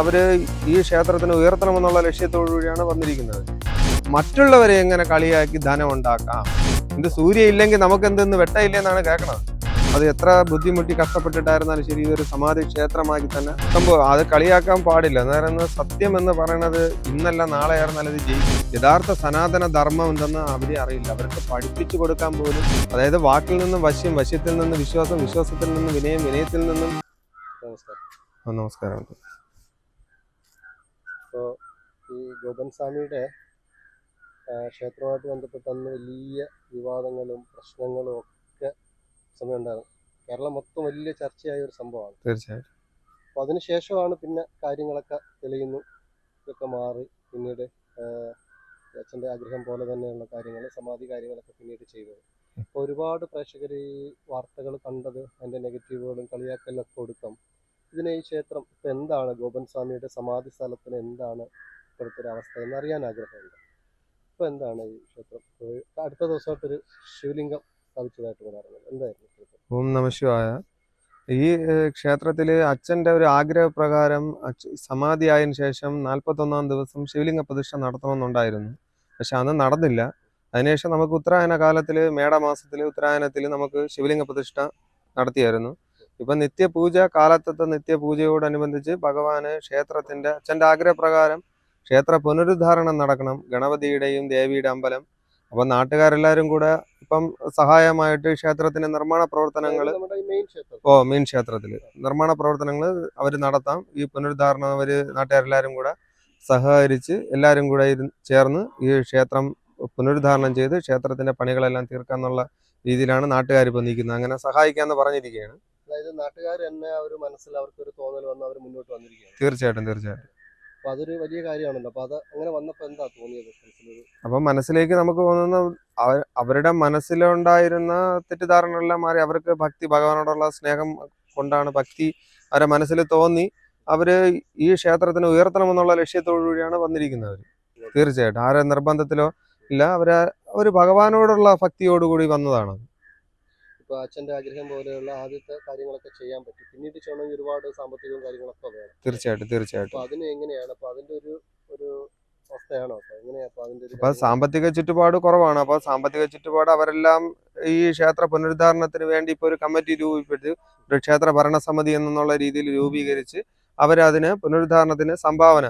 അവർ ഈ ക്ഷേത്രത്തിന് ഉയർത്തണമെന്നുള്ള ലക്ഷ്യത്തോടു കൂടിയാണ് വന്നിരിക്കുന്നത്. മറ്റുള്ളവരെ എങ്ങനെ കളിയാക്കി ധനം ഉണ്ടാക്കാം ഇത് സൂര്യ ഇല്ലെങ്കിൽ നമുക്ക് എന്തെന്ന് വെട്ടയില്ലെന്നാണ് കേൾക്കണത് അത് എത്ര ബുദ്ധിമുട്ടി കഷ്ടപ്പെട്ടിട്ടായിരുന്നാലും ശരി ഇതൊരു സമാധി ക്ഷേത്രമാക്കി തന്നെ സംഭവം. അത് കളിയാക്കാൻ പാടില്ല. അന്നേരം സത്യം എന്ന് പറയുന്നത് ഇന്നല്ല നാളെ ആയിരുന്നാലും ഇത് ജയിക്കും. യഥാർത്ഥ സനാതന ധർമ്മം എന്തെന്ന് അവരെ അറിയില്ല. അവർക്ക് പഠിപ്പിച്ചു കൊടുക്കാൻ പോലും അതായത് വാക്കിൽ നിന്നും വശ്യം വശ്യത്തിൽ നിന്നും വിശ്വാസം വിശ്വാസത്തിൽ നിന്നും വിനയം വിനയത്തിൽ നിന്നും നമസ്കാരം. നമസ്കാരം. ഇപ്പോൾ ഈ ഗോപൻ സ്വാമിയുടെ ക്ഷേത്രവുമായിട്ട് ബന്ധപ്പെട്ട് അന്ന് വലിയ വിവാദങ്ങളും പ്രശ്നങ്ങളും ഒക്കെ സമയമുണ്ടായിരുന്നു കേരളം മൊത്തം വലിയ ചർച്ചയായ ഒരു സംഭവമാണ്. തീർച്ചയായിട്ടും. അപ്പോൾ അതിനുശേഷമാണ് പിന്നെ കാര്യങ്ങളൊക്കെ തെളിയുന്നു. ഇതൊക്കെ മാറി പിന്നീട് അച്ഛന്റെ അച്ഛന്റെ ആഗ്രഹം പോലെ തന്നെയുള്ള കാര്യങ്ങൾ സമാധി കാര്യങ്ങളൊക്കെ പിന്നീട് ചെയ്തത്. അപ്പോൾ ഒരുപാട് പ്രേക്ഷകർ ഈ വാർത്തകൾ കണ്ടത് അതിന്റെ നെഗറ്റീവുകളും കളിയാക്കലും ഒക്കെ കൊടുക്കാം ഇതിനെ ഈ ക്ഷേത്രം ഇപ്പം എന്താണ്? ഗോപൻ സ്വാമിയുടെ സമാധി സ്ഥലത്തിന് എന്താണ് ഇപ്പോഴത്തെ ഒരു അവസ്ഥ എന്ന് അറിയാൻ ആഗ്രഹമുണ്ട്. ഇപ്പം എന്താണ് ഈ ക്ഷേത്രം? അടുത്ത ദിവസമായിട്ടൊരു ശിവലിംഗം സ്ഥാപിച്ചതായിട്ട് കൂടെ അറിഞ്ഞത്. എന്തായിരുന്നു ഓം നമശിവായ ഈ ക്ഷേത്രത്തിൽ അച്ഛന്റെ ഒരു ആഗ്രഹപ്രകാരം സമാധിയായതിനു ശേഷം നാൽപ്പത്തൊന്നാം ദിവസം ശിവലിംഗ പ്രതിഷ്ഠ നടത്തണമെന്നുണ്ടായിരുന്നു. പക്ഷെ അന്ന് നടന്നില്ല. അതിനുശേഷം നമുക്ക് ഉത്തരായന കാലത്തിൽ മേടമാസത്തിൽ ഉത്തരായനത്തിൽ നമുക്ക് ശിവലിംഗ പ്രതിഷ്ഠ നടത്തിയായിരുന്നു. ഇപ്പൊ നിത്യപൂജ കാലത്തത്തെ നിത്യപൂജയോടനുബന്ധിച്ച് ഭഗവാന് ക്ഷേത്രത്തിന്റെ അച്ഛന്റെ ആഗ്രഹപ്രകാരം ക്ഷേത്ര പുനരുദ്ധാരണം നടക്കണം. ഗണപതിയുടെയും ദേവിയുടെ അമ്പലം. അപ്പൊ നാട്ടുകാരെല്ലാരും കൂടെ ഇപ്പം സഹായമായിട്ട് ക്ഷേത്രത്തിന്റെ നിർമ്മാണ പ്രവർത്തനങ്ങൾ ഓ മെയിൻ ക്ഷേത്രത്തിൽ നിർമ്മാണ പ്രവർത്തനങ്ങൾ അവർ നടത്താം. ഈ പുനരുദ്ധാരണം അവർ നാട്ടുകാരെല്ലാവരും കൂടെ സഹകരിച്ച് എല്ലാവരും കൂടെ ചേർന്ന് ഈ ക്ഷേത്രം പുനരുദ്ധാരണം ചെയ്ത് ക്ഷേത്രത്തിന്റെ പണികളെല്ലാം തീർക്കാന്നുള്ള രീതിയിലാണ് നാട്ടുകാർ ഇപ്പം നിൽക്കുന്നത്. അങ്ങനെ സഹായിക്കാന്ന് പറഞ്ഞിരിക്കുകയാണ്. അതായത് നാട്ടുകാർ തന്നെ അവർ മനസ്സിൽ അവർക്ക് ഒരു തോന്നൽ വന്ന് അവർ മുന്നോട്ട് വന്നിരിക്കുകയാണ്. തീർച്ചയായിട്ടും തീർച്ചയായിട്ടും. അപ്പൊ അതൊരു വലിയ കാര്യമാണല്ലോ. അപ്പൊ അത് അങ്ങനെ വന്നപ്പോ എന്താ തോന്നിയത് മനസ്സിലൊരു അപ്പം മനസ്സിലേക്ക് നമുക്ക് തോന്നുന്ന അവ- അവരുടെ മനസ്സിലുണ്ടായിരുന്ന തെറ്റിദ്ധാരണകളെല്ലാം മാറി അവർക്ക് ഭക്തി ഭഗവാനോടുള്ള സ്നേഹം കൊണ്ടാണ് ഭക്തി അവരുടെ മനസ്സിൽ തോന്നി അവർ ഈ ക്ഷേത്രത്തിന് ഉയർത്തണമെന്നുള്ള ലക്ഷ്യത്തോടുകൂടിയാണ് വന്നിരിക്കുന്നത് തീർച്ചയായിട്ടും. ആരെ നിർബന്ധത്തിലോ ഇല്ല. അവർ ഒരു ഭഗവാനോടുള്ള ഭക്തിയോടുകൂടി വന്നതാണ്. ഇപ്പൊ അച്ഛന്റെ ആഗ്രഹം പോലെയുള്ള ആദ്യത്തെ കാര്യങ്ങളൊക്കെ ചെയ്യാൻ പറ്റും. പിന്നീട് ചെയ്യണമെങ്കിൽ ഒരുപാട് സാമ്പത്തികവും കാര്യങ്ങളൊക്കെ വേണം. തീർച്ചയായിട്ടും തീർച്ചയായിട്ടും. അപ്പൊ അതിന് എങ്ങനെയാണ്? അപ്പൊ അതിന്റെ ഒരു ഒരു അവസ്ഥയാണോ? അപ്പൊ എങ്ങനെയാ അപ്പോൾ അതിന്റെ ഒരു അപ്പൊ സാമ്പത്തിക ചുറ്റുപാട് കുറവാണ്. അപ്പൊ സാമ്പത്തിക ചുറ്റുപാട് അവരെല്ലാം ഈ ക്ഷേത്ര പുനരുദ്ധാരണത്തിന് വേണ്ടി ഇപ്പൊ ഒരു കമ്മിറ്റി രൂപീകരിച്ച്. ഒരു ക്ഷേത്ര ഭരണസമിതി എന്നുള്ള രീതിയിൽ രൂപീകരിച്ച് അവരതിന് പുനരുദ്ധാരണത്തിന് സംഭാവന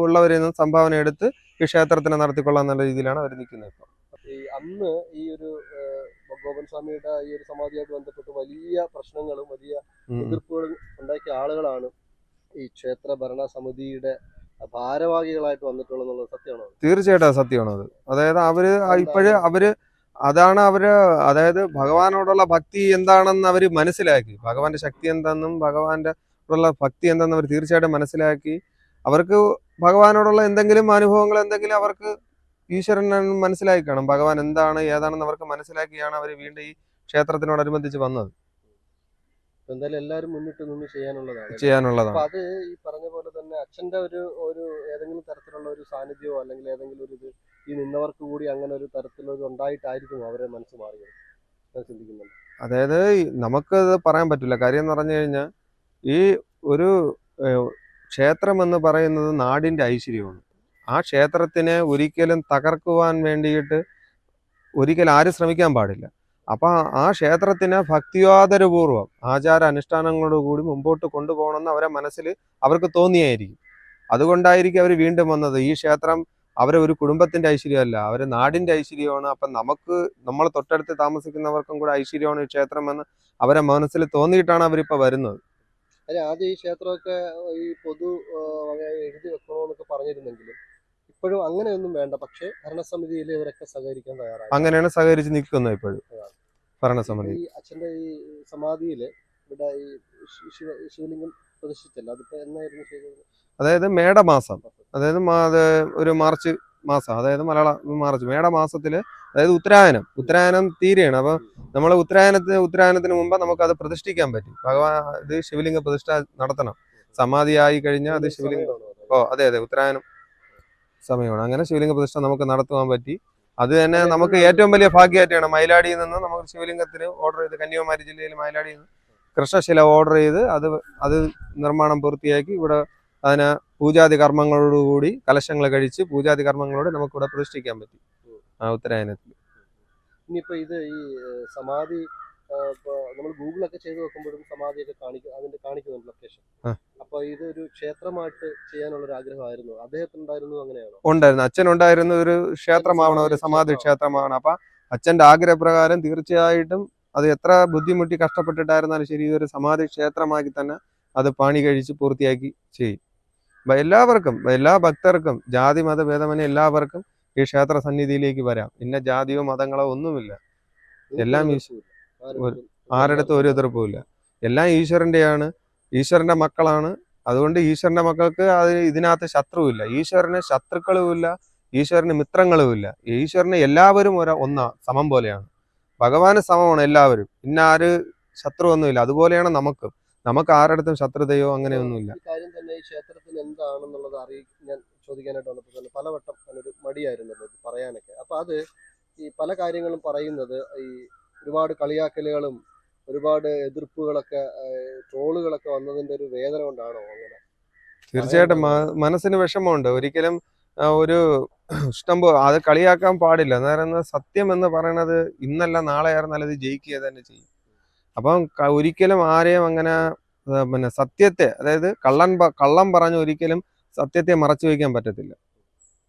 ഉള്ളവരിൽ നിന്നും സംഭാവന എടുത്ത് ഈ ക്ഷേത്രത്തിനെ നടത്തിക്കൊള്ളാം എന്നുള്ള രീതിയിലാണ് അവർ നിൽക്കുന്നത് ഇപ്പൊ. ഈ അന്ന് ഈ ഒരു ഏഹ്, ഗോപൻ സ്വാമിയുടെ ഈ ഒരു സമാധിയായിട്ട് ബന്ധപ്പെട്ട് വലിയ പ്രശ്നങ്ങളും വലിയ. എതിർപ്പുകളും ഉണ്ടാക്കിയ ആളുകളാണ് ഈ ക്ഷേത്ര ഭരണ സമിതിയുടെ ഭാരവാഹികളായിട്ട് വന്നിട്ടുള്ളത് സത്യമാണോ? തീർച്ചയായിട്ടും അത് സത്യമാണ് അത് അതായത് അവർ ഇപ്പോഴ് അവർ അതാണ് അവർ അതായത് ഭഗവാനോടുള്ള ഭക്തി എന്താണെന്ന് അവർ മനസ്സിലാക്കി. ഭഗവാന്റെ ശക്തി എന്താണെന്നും ഭഗവാന്റെ ഉള്ള ഭക്തി എന്താണെന്ന് അവർ തീർച്ചയായിട്ടും മനസ്സിലാക്കി. അവർക്ക് ഭഗവാനോടുള്ള എന്തെങ്കിലും അനുഭവങ്ങൾ എന്തെങ്കിലും അവർക്ക് ഈശ്വരൻ മനസ്സിലാക്കി കാണും ഭഗവാൻ എന്താണ് ഏതാണെന്ന് അവർക്ക് മനസ്സിലാക്കിയാണ് അവർ വീണ്ടും ഈ ക്ഷേത്രത്തിനോടനുബന്ധിച്ച് വന്നത്. എന്തായാലും എല്ലാവരും മുന്നിട്ട് നിന്ന് ചെയ്യാനുള്ളതാണ് അത് ഈ പറഞ്ഞ പോലെ തന്നെ അച്ഛന്റെ ഒരു ഒരു ഏതെങ്കിലും തരത്തിലുള്ള ഒരു സാന്നിധ്യമോ അല്ലെങ്കിൽ ഏതെങ്കിലും ഒരു ഇത് ഈ നിന്നവർക്ക് കൂടി അങ്ങനെ ഒരു തരത്തിലൊരു ഉണ്ടായിട്ടായിരിക്കും അവരെ മനസ്സ് മാറിയത്. ചിന്തിക്കുന്നുണ്ട്. അതായത് നമുക്ക് പറയാൻ പറ്റില്ല. കാര്യം എന്ന് പറഞ്ഞു കഴിഞ്ഞാൽ ഈ ഒരു ക്ഷേത്രം എന്ന് പറയുന്നത് നാടിന്റെ ഐശ്വര്യമാണ്. ആ ക്ഷേത്രത്തിനെ ഒരിക്കലും തകർക്കുവാൻ വേണ്ടിയിട്ട് ഒരിക്കലും ആരും ശ്രമിക്കാൻ പാടില്ല. അപ്പൊ ആ ക്ഷേത്രത്തിനെ ഭക്തിയാദരപൂർവം ആചാര അനുഷ്ഠാനങ്ങളോടുകൂടി മുമ്പോട്ട് കൊണ്ടുപോകണമെന്ന് അവരെ മനസ്സിൽ അവർക്ക് തോന്നിയായിരിക്കും. അതുകൊണ്ടായിരിക്കും അവർ വീണ്ടും വന്നത്. ഈ ക്ഷേത്രം അവരെ ഒരു കുടുംബത്തിന്റെ ഐശ്വര്യമല്ല അവർ നാടിന്റെ ഐശ്വര്യമാണ്. അപ്പൊ നമുക്ക് നമ്മൾ തൊട്ടടുത്ത് താമസിക്കുന്നവർക്കും കൂടെ ഐശ്വര്യമാണ് ഈ ക്ഷേത്രം എന്ന് അവരെ മനസ്സിൽ തോന്നിയിട്ടാണ് അവരിപ്പോ വരുന്നത്. അല്ല ആദ്യം ഈ ക്ഷേത്രമൊക്കെ ഈ പൊതു എഴുതി വെക്കണമെന്നൊക്കെ പറഞ്ഞിരുന്നെങ്കിലും ഇപ്പോഴും അങ്ങനെയൊന്നും വേണ്ട. പക്ഷേ ഭരണസമിതിയിൽ ഇവരൊക്കെ സഹകരിക്കാൻ തയ്യാറാണ് അങ്ങനെയാണ് സഹകരിച്ച് നിൽക്കുന്നത് ഇപ്പോഴും. ഭരണസമിതി. ഈ അച്ഛന്റെ ഈ സമാധിയിൽ ഇവിടെ ഈ ശിവലിംഗം പ്രതിഷ്ഠിച്ചല്ലോ? അതിപ്പോ എന്നായിരുന്നു ചെയ്തത്? അതായത് മേടമാസം. അതായത് ഒരു മാർച്ച് മാസം. അതായത് മലയാള മാർച്ച്. മേടമാസത്തിൽ അതായത് ഉത്തരായനം. ഉത്തരായനം തീരെയാണ്. അപ്പൊ നമ്മൾ ഉത്തരായനത്തിന് ഉത്തരായനത്തിന് മുമ്പ് നമുക്ക് അത് പ്രതിഷ്ഠിക്കാൻ പറ്റും. ഭഗവാൻ ഇത് ശിവലിംഗ പ്രതിഷ്ഠ നടത്തണം. സമാധിയായി കഴിഞ്ഞാൽ അത് ശിവലിംഗം? ഓ അതെ അതെ. ഉത്തരായനം സമയമാണ്. അങ്ങനെ ശിവലിംഗ പ്രതിഷ്ഠ നമുക്ക് നടത്തുവാൻ പറ്റി. അത് തന്നെ നമുക്ക് ഏറ്റവും വലിയ ഭാഗ്യമായിട്ടാണ് മയിലാടിയിൽ നിന്ന് നമുക്ക് ശിവലിംഗത്തിന് ഓർഡർ ചെയ്ത് കന്യാകുമാരി ജില്ലയിൽ മയിലാടിയിൽ നിന്ന് കൃഷ്ണശില ഓർഡർ ചെയ്ത് അത് അത് നിർമ്മാണം പൂർത്തിയാക്കി. ഇവിടെ അതിന് പൂജാതി കർമ്മങ്ങളോടുകൂടി കലശങ്ങൾ കഴിച്ച് പൂജാതി കർമ്മങ്ങളോട് നമുക്കിവിടെ പ്രതിഷ്ഠിക്കാൻ പറ്റി. ആ ഉത്തരായനത്തിൽ. ഇനിയിപ്പോ ഇത് ഈ സമാധി നമ്മൾ ഗൂഗിളൊക്കെ ചെയ്ത് നോക്കുമ്പോഴും സമാധിയൊക്കെ കാണിക്കും അതിന്റെ കാണിക്കുന്നുണ്ട് ലൊക്കേഷൻ. അപ്പൊ ഇതൊരു ക്ഷേത്രമായിട്ട് ചെയ്യാനുള്ള ഒരു ആഗ്രഹമായിരുന്നു അദ്ദേഹത്തിനുണ്ടായിരുന്നു അങ്ങനെയാണോ? ഉണ്ടായിരുന്നു. അച്ഛൻ ഉണ്ടായിരുന്ന ഒരു ക്ഷേത്രമാവണം ഒരു സമാധി ക്ഷേത്രമാവണം. അപ്പൊ അച്ഛന്റെ ആഗ്രഹപ്രകാരം തീർച്ചയായിട്ടും അത് എത്ര ബുദ്ധിമുട്ടി കഷ്ടപ്പെട്ടിട്ടായിരുന്നാലും ശരി ഇതൊരു സമാധി ക്ഷേത്രമാക്കി തന്നെ അത് പണി കഴിച്ച് പൂർത്തിയാക്കി ചെയ്യും. എല്ലാവർക്കും എല്ലാ ഭക്തർക്കും ജാതി മത ഭേദമന എല്ലാവർക്കും ഈ ക്ഷേത്ര സന്നിധിയിലേക്ക് വരാം. ഇന്ന ജാതിയോ മതങ്ങളോ ഒന്നുമില്ല. എല്ലാം ഈശ്-. ആരുടെ ഒരു എതിർപ്പുമില്ല എല്ലാം ഈശ്വരന്റെയാണ്. ഈശ്വരന്റെ മക്കളാണ്. അതുകൊണ്ട് ഈശ്വരന്റെ മക്കൾക്ക് അത് ഇതിനകത്ത് ശത്രുവില്ല ഈശ്വരന് ശത്രുക്കളുമില്ല ഈശ്വരന് മിത്രങ്ങളുമില്ല ഈശ്വരന് എല്ലാവരും ഒരു ഒന്നാ സമം പോലെയാണ്. ഭഗവാന് സമമാണ് എല്ലാവരും. പിന്നെ ആര് ശത്രുവൊന്നുമില്ല അതുപോലെയാണ് നമുക്ക്. നമുക്ക് ആരുടെ ശത്രുതയോ അങ്ങനെയൊന്നുമില്ല കാര്യം തന്നെ ഈ ക്ഷേത്രത്തിന് എന്താണെന്നുള്ളത് അറിയി ഞാൻ ചോദിക്കാനായിട്ട് വന്നപ്പോൾ തന്നെ പലവട്ടം അതിനൊരു മടിയായിരുന്നല്ലോ പറയാനൊക്കെ. അപ്പൊ അത് ഈ പല കാര്യങ്ങളും പറയുന്നത് ഈ ഒരുപാട് കളിയാക്കലുകളും ഒരുപാട് എതിർപ്പുകളൊക്കെ ട്രോളുകളൊക്കെ വന്നതിന്റെ ഒരു വേദന കൊണ്ടാണോ അങ്ങനെ? തീർച്ചയായിട്ടും. മനസ്സിന് വിഷമമുണ്ട്. ഒരിക്കലും ഒരു ഇഷ്ടം പോ അത് കളിയാക്കാൻ പാടില്ല. നേരം സത്യം എന്ന് പറയുന്നത് ഇന്നല്ല നാളെ ആയിരുന്നാൽ അത് ജയിക്കുക തന്നെ ചെയ്യും. അപ്പം ഒരിക്കലും ആരെയും അങ്ങനെ പിന്നെ സത്യത്തെ അതായത് കള്ളൻ കള്ളം പറഞ്ഞ് ഒരിക്കലും സത്യത്തെ മറച്ചു വയ്ക്കാൻ പറ്റത്തില്ല.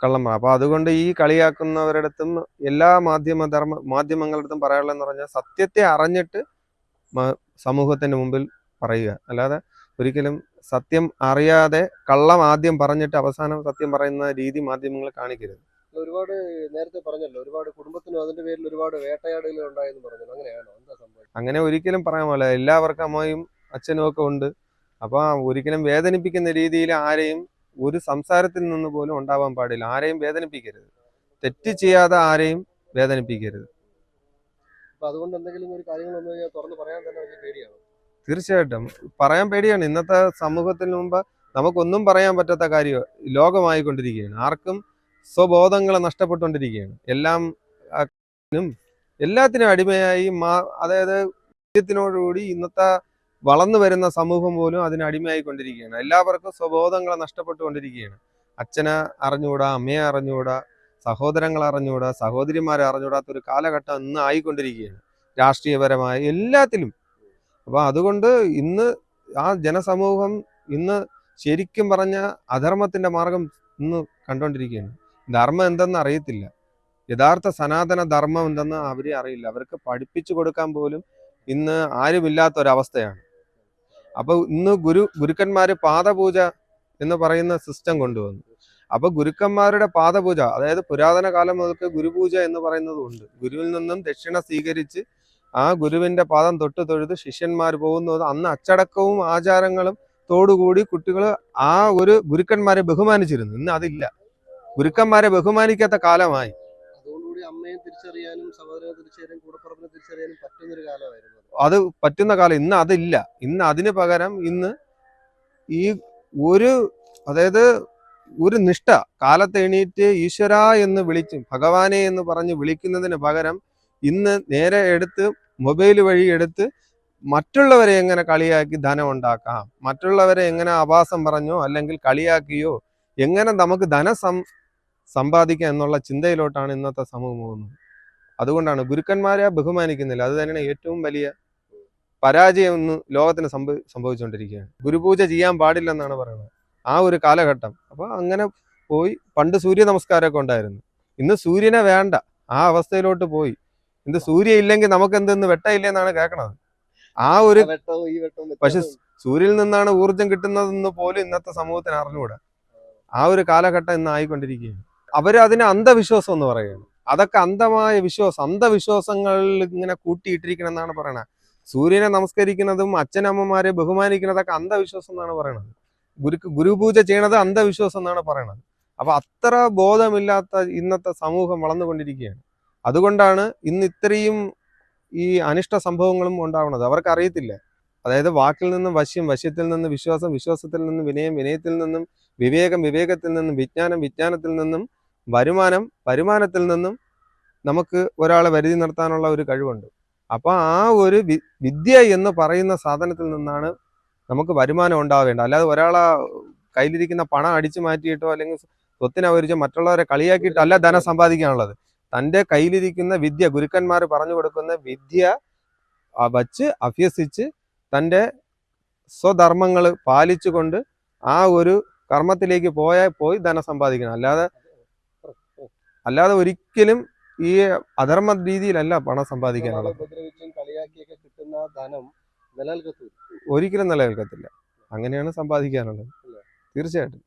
കള്ളം പറ- അപ്പൊ അതുകൊണ്ട് ഈ കളിയാക്കുന്നവരിടത്തും എല്ലാ മാധ്യമ ധർമ്മ മാധ്യമങ്ങളുടെ അടുത്തും പറയാനുള്ളതെന്ന് പറഞ്ഞാൽ സത്യത്തെ അറിഞ്ഞിട്ട് സമൂഹത്തിന് സമൂഹത്തിന്റെ മുമ്പിൽ പറയുക. അല്ലാതെ ഒരിക്കലും സത്യം അറിയാതെ കള്ളം ആദ്യം പറഞ്ഞിട്ട് അവസാനം സത്യം പറയുന്ന രീതി മാധ്യമങ്ങൾ കാണിക്കരുത്. ഒരുപാട് നേരത്തെ പറഞ്ഞല്ലോ ഒരുപാട് കുടുംബത്തിനും അതിന്റെ പേരിൽ ഒരുപാട് വേട്ടയാടലുകൾ ഉണ്ടായെന്ന് പറഞ്ഞല്ലോ. അങ്ങനെയാണോ? എന്താ സംഭവം അങ്ങനെ ഒരിക്കലും പറയാൻ പോലെ എല്ലാവർക്കും അമ്മയും അച്ഛനും ഒക്കെ ഉണ്ട്. അപ്പൊ ഒരിക്കലും വേദനിപ്പിക്കുന്ന രീതിയിൽ ആരെയും ഒരു സംസാരത്തിൽ നിന്ന് പോലും ഉണ്ടാവാൻ പാടില്ല. ആരെയും വേദനിപ്പിക്കരുത്. തെറ്റ് ചെയ്യാതെ ആരെയും വേദനിപ്പിക്കരുത്. അതുകൊണ്ട് എന്തെങ്കിലും ഒരു കാര്യങ്ങൾ തുറന്ന് പറയാൻ തന്നെ പേടിയാണ്? തീർച്ചയായിട്ടും. പറയാൻ പേടിയാണ്. ഇന്നത്തെ സമൂഹത്തിന് മുമ്പ് നമുക്കൊന്നും പറയാൻ പറ്റാത്ത കാര്യം ലോകമായിക്കൊണ്ടിരിക്കുകയാണ്. ആർക്കും സ്വബോധങ്ങൾ നഷ്ടപ്പെട്ടുകൊണ്ടിരിക്കുകയാണ്. എല്ലാം എല്ലാത്തിനും അടിമയായി മാ അതായത് മദ്യത്തിനോടുകൂടി ഇന്നത്തെ വളർന്നു വരുന്ന സമൂഹം പോലും അതിന് അടിമയായിക്കൊണ്ടിരിക്കുകയാണ്. എല്ലാവർക്കും സ്വബോധങ്ങൾ നഷ്ടപ്പെട്ടുകൊണ്ടിരിക്കുകയാണ്. അച്ഛനെ അറിഞ്ഞുകൂടാ അമ്മയെ അറിഞ്ഞുകൂടാ സഹോദരങ്ങൾ അറിഞ്ഞുകൂടാ സഹോദരിമാരെ അറിഞ്ഞുകൂടാത്ത ഒരു കാലഘട്ടം ഇന്ന് ആയിക്കൊണ്ടിരിക്കുകയാണ്. രാഷ്ട്രീയപരമായി എല്ലാത്തിലും. അപ്പൊ അതുകൊണ്ട് ഇന്ന് ആ ജനസമൂഹം ഇന്ന് ശരിക്കും പറഞ്ഞ അധർമ്മത്തിന്റെ മാർഗം ഇന്ന് കണ്ടുകൊണ്ടിരിക്കുകയാണ് ധർമ്മം എന്തെന്ന് അറിയത്തില്ല. യഥാർത്ഥ സനാതന ധർമ്മം എന്തെന്ന് അവരെ അറിയില്ല. അവർക്ക് പഠിപ്പിച്ചു കൊടുക്കാൻ പോലും ഇന്ന് ആരുമില്ലാത്ത ഒരവസ്ഥയാണ് അപ്പൊ ഇന്ന് ഗുരു ഗുരുക്കന്മാര് പാദപൂജ എന്ന് പറയുന്ന സിസ്റ്റം കൊണ്ടുവന്നു. അപ്പൊ ഗുരുക്കന്മാരുടെ പാദപൂജ അതായത് പുരാതന കാലം മുതൽക്ക് ഗുരുപൂജ എന്ന് പറയുന്നതുണ്ട് ഗുരുവിൽ നിന്നും ദക്ഷിണ സ്വീകരിച്ച് ആ ഗുരുവിന്റെ പാദം തൊട്ട് തൊഴുത് ശിഷ്യന്മാർ പോകുന്നത് അന്ന് അച്ചടക്കവും ആചാരങ്ങളും തോടുകൂടി കുട്ടികൾ ആ ഒരു ഗുരുക്കന്മാരെ ബഹുമാനിച്ചിരുന്നു. ഇന്ന് അതില്ല. ഗുരുക്കന്മാരെ ബഹുമാനിക്കാത്ത കാലമായി. അതുകൊണ്ടുകൂടി അമ്മയെ തിരിച്ചറിയാനും സഹോദരനെ തിരിച്ചറിയാനും കൂടപ്പുറപ്പിനെ തിരിച്ചറിയാനും പറ്റുന്ന ഒരു കാലമായിരുന്നു അത്. അത് പറ്റുന്ന കാലം. ഇന്ന് അതില്ല. ഇന്ന് അതിന് പകരം ഇന്ന് ഈ ഒരു അതായത് ഒരു നിഷ്ഠ കാലത്ത് എണീറ്റ് ഈശ്വര എന്ന് വിളിച്ച് ഭഗവാനെ എന്ന് പറഞ്ഞ് വിളിക്കുന്നതിന് പകരം ഇന്ന് നേരെ എടുത്ത് മൊബൈൽ വഴി എടുത്ത് മറ്റുള്ളവരെ എങ്ങനെ കളിയാക്കി ധനം ഉണ്ടാക്കാം? മറ്റുള്ളവരെ എങ്ങനെ ആഭാസം പറഞ്ഞോ അല്ലെങ്കിൽ കളിയാക്കിയോ? എങ്ങനെ നമുക്ക് ധനം സം സമ്പാദിക്കാം എന്നുള്ള ചിന്തയിലോട്ടാണ് ഇന്നത്തെ സമൂഹം പോകുന്നത്. അതുകൊണ്ടാണ് ഗുരുക്കന്മാരെ ബഹുമാനിക്കുന്നില്ല. അത് തന്നെയാണ് ഏറ്റവും വലിയ പരാജയം ഇന്ന് ലോകത്തിന് സംഭവ സംഭവിച്ചുകൊണ്ടിരിക്കുകയാണ്. ഗുരുപൂജ ചെയ്യാൻ പാടില്ലെന്നാണ് പറയുന്നത്. ആ ഒരു കാലഘട്ടം. അപ്പോൾ അങ്ങനെ പോയി പണ്ട് സൂര്യ നമസ്കാരമൊക്കെ ഉണ്ടായിരുന്നു. ഇന്ന് സൂര്യനെ വേണ്ട. ആ അവസ്ഥയിലോട്ട് പോയി. ഇന്ന് സൂര്യ ഇല്ലെങ്കിൽ നമുക്ക് എന്തെന്ന് വെട്ടയില്ലെന്നാണ് കേൾക്കണത്. ആ ഒരു പക്ഷെ സൂര്യനിൽ നിന്നാണ് ഊർജം കിട്ടുന്നതെന്ന് പോലും ഇന്നത്തെ സമൂഹത്തിന് അറിഞ്ഞുകൂടാ. ആ ഒരു കാലഘട്ടം ഇന്ന് ആയിക്കൊണ്ടിരിക്കുകയാണ്. അവർ അതിനെ അന്ധവിശ്വാസം എന്ന് പറയുകയാണ് അതൊക്കെ അന്ധമായ വിശ്വാസം അന്ധവിശ്വാസങ്ങളിൽ ഇങ്ങനെ കൂട്ടിയിട്ടിരിക്കണം എന്നാണ് പറയണത്. സൂര്യനെ നമസ്കരിക്കുന്നതും അച്ഛനമ്മമാരെ ബഹുമാനിക്കുന്നതൊക്കെ അന്ധവിശ്വാസം എന്നാണ് പറയണത്. ഗുരു ഗുരുപൂജ ചെയ്യണത് അന്ധവിശ്വാസം എന്നാണ് പറയണത്. അപ്പൊ അത്ര ബോധമില്ലാത്ത ഇന്നത്തെ സമൂഹം വളർന്നുകൊണ്ടിരിക്കുകയാണ്. അതുകൊണ്ടാണ് ഇന്ന് ഇത്രയും ഈ അനിഷ്ട സംഭവങ്ങളും ഉണ്ടാവുന്നത്. അവർക്ക് അറിയത്തില്ല. അതായത് വാക്കിൽ നിന്നും വശ്യം വശ്യത്തിൽ നിന്നും വിശ്വാസം വിശ്വാസത്തിൽ നിന്നും വിനയം വിനയത്തിൽ നിന്നും വിവേകം വിവേകത്തിൽ നിന്നും വിജ്ഞാനം വിജ്ഞാനത്തിൽ നിന്നും വരുമാനം വരുമാനത്തിൽ നിന്നും നമുക്ക് ഒരാളെ വരുതി നിർത്താനുള്ള ഒരു കഴിവുണ്ട്. അപ്പോൾ ആ ഒരു വിദ്യ എന്ന് പറയുന്ന സാധനത്തിൽ നിന്നാണ് നമുക്ക് വരുമാനം ഉണ്ടാവേണ്ടത്. അല്ലാതെ ഒരാളെ കയ്യിലിരിക്കുന്ന പണം അടിച്ചു മാറ്റിയിട്ടോ അല്ലെങ്കിൽ സ്വത്തിനവരിച്ചോ മറ്റുള്ളവരെ കളിയാക്കിയിട്ടല്ല ധനം സമ്പാദിക്കാനുള്ളത്. തന്റെ കയ്യിലിരിക്കുന്ന വിദ്യ ഗുരുക്കന്മാർ പറഞ്ഞു കൊടുക്കുന്ന വിദ്യ വച്ച് അഭ്യസിച്ച് തന്റെ സ്വധർമ്മങ്ങൾ പാലിച്ചുകൊണ്ട് ആ ഒരു കർമ്മത്തിലേക്ക് പോയാൽ പോയി ധനം സമ്പാദിക്കണം. അല്ലാതെ അല്ലാതെ ഒരിക്കലും ഈ അധർമ്മ രീതിയിലല്ല പണം സമ്പാദിക്കാനുള്ളത്. ഒരിക്കലും നിലനിൽക്കത്തില്ല. അങ്ങനെയാണ് സമ്പാദിക്കാനുള്ളത്. തീർച്ചയായിട്ടും.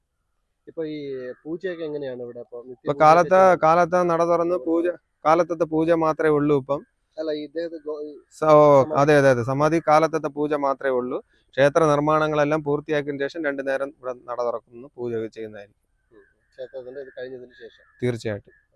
ഇപ്പൊ ഈ പൂജയൊക്കെ എങ്ങനെയാണ് ഇവിടെ ഇപ്പൊ കാലത്ത് കാലത്ത് നട തുറന്ന് പൂജ കാലത്തത്തെ പൂജ മാത്രമേ ഉള്ളൂ ഇപ്പം. സ- അതെ അതെ അതെ. സമാധി കാലത്തത്തെ പൂജ മാത്രമേ ഉള്ളൂ. ക്ഷേത്ര നിർമ്മാണങ്ങളെല്ലാം പൂർത്തിയാക്കിയതിനു ശേഷം രണ്ടു നേരം ഇവിടെ നട തുറക്കുന്നു പൂജ ചെയ്യുന്നതായിരിക്കും. ക്ഷേത്രത്തിന്റെ ഇത് കഴിഞ്ഞതിന് ശേഷം. തീർച്ചയായിട്ടും.